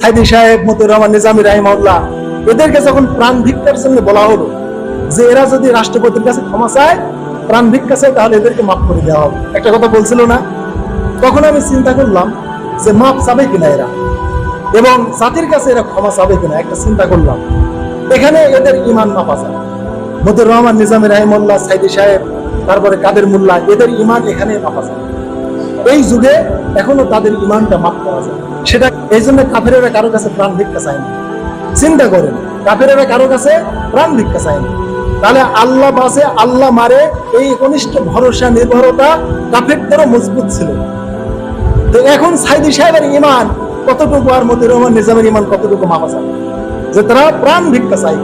সাইদি সাহেব মতুর রহমান, নিজামী রাহিমাউল্লাহ এদেরকে যখন প্রাণ ভিক্ষার জন্য বলা হলো, যে এরা যদি রাষ্ট্রপতির কাছে ক্ষমা চায়, প্রাণ ভিক্ষা চায়, তাহলে এদেরকে মাফ করে দেওয়া হবে। একটা কথা বলছিল না? তখন আমি চিন্তা করলাম যে মাফ চাবে কিনা এরা? এবং জাতির কাছে এরা ক্ষমা চাবে কিনা? একটা চিন্তা করলাম। এখানে এদের ইমান মাপা যায়। মতুর রহমান, নিজামী রাহিমুল্লাহ সাইদি সাহেব, তারপরে কাদের মোল্লা, এদের ইমান এখানে মাপা যায়। এই যুগে এখনও তাদের ইমানটা মাপ করা যায়। সেটা এই জন্য কাফেরেরা কারও কাছে প্রাণ ভিক্ষা চায় না। চিন্তা করেন, কাফেরেরা কারও কাছে প্রাণ ভিক্ষা চায় না। তাহলে আল্লাহ বাসে আল্লাহ মারে, এই একনিষ্ঠ ভরসা, নির্ভরতা কাফেরদেরও মজবুত ছিল। তো এখন সাইদি সাহেবের ইমান কতটুকু আর মতির রহমান নিজামের ইমান কতটুকু মাপা যায়? যে তারা প্রাণ ভিক্ষা চায়।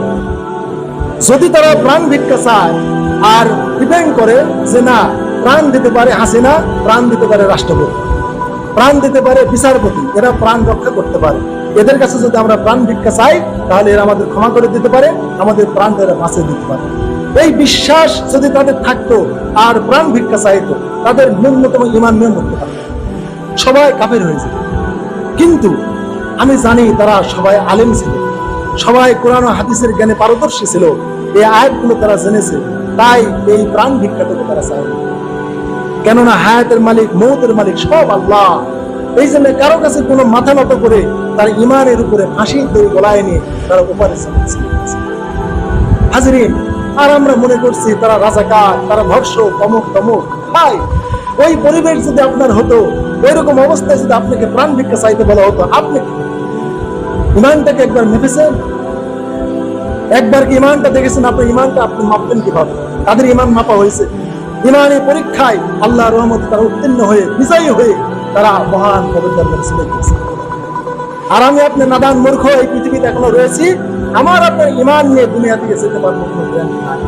যদি তারা প্রাণ ভিক্ষা চায় আর ডিপেন্ড করে যে না প্রাণ দিতে পারে হাসিনা, প্রাণ দিতে পারে রাষ্ট্রপতি। প্রাণ দিতে পারে বিচারপতি, এরা প্রাণ রক্ষা করতে পারে। এদের কাছে যদি আমরা প্রাণ ভিক্ষা চাই, তাহলে এরা আমাদের ক্ষমা করে দিতে পারে, আমাদের প্রাণ এরা বাঁচিয়ে দিতে পারে। এই বিশ্বাস যদি তাদের থাকতো, আর প্রাণ ভিক্ষা চাইতো, তাদের ন্যূনতম ইমান নিয়ম করতে পারত। সবাই কাপের হয়ে যেত কিন্তু আমি জানি তারা সবাই আলেম ছিল। সবাই কোরআন হাদিসের জ্ঞানে পারদর্শী ছিল। এই আয়াতগুলো তারা জেনেছে। তাই এই প্রাণ ভিক্ষা থেকে তারা চায়। কেননা হায়াতের মালিক, মৌতের মালিক সব আল্লাহ। এই জন্য কারও কাছে কোনো মাথা নত করে তার ইমানের উপরে ফাঁসি দই গলায় নিয়ে তারা ওপারে হাজরিন, আর আমরা মনে করছি তারা রাজাকার, তারা ধর্ষক, অমুক তমুক। ভাই, ওই পরিবেশ যদি আপনার হতো ওই রকম অবস্থায় যদি আপনাকে প্রাণ ভিক্ষা চাইতে বলা হতো, আপনি ইমানটাকে একবার মেপেছেন? একবার কি ইমানটা দেখেছেন? আপনার ইমানটা আপনি মাপবেন কীভাবে? তাদের ইমান মাপা হয়েছে। ইমানের পরীক্ষায় আল্লাহ রহমত তারা উত্তীর্ণ হয়ে, বিজয়ী হয়ে তারা মহান কবিতার আর আমি আপনার নাদান মূর্খ এই পৃথিবীতে এখনও রয়েছি। আমার আপনার ইমান নিয়ে দুনিয়া থেকে যেতে পারব নাই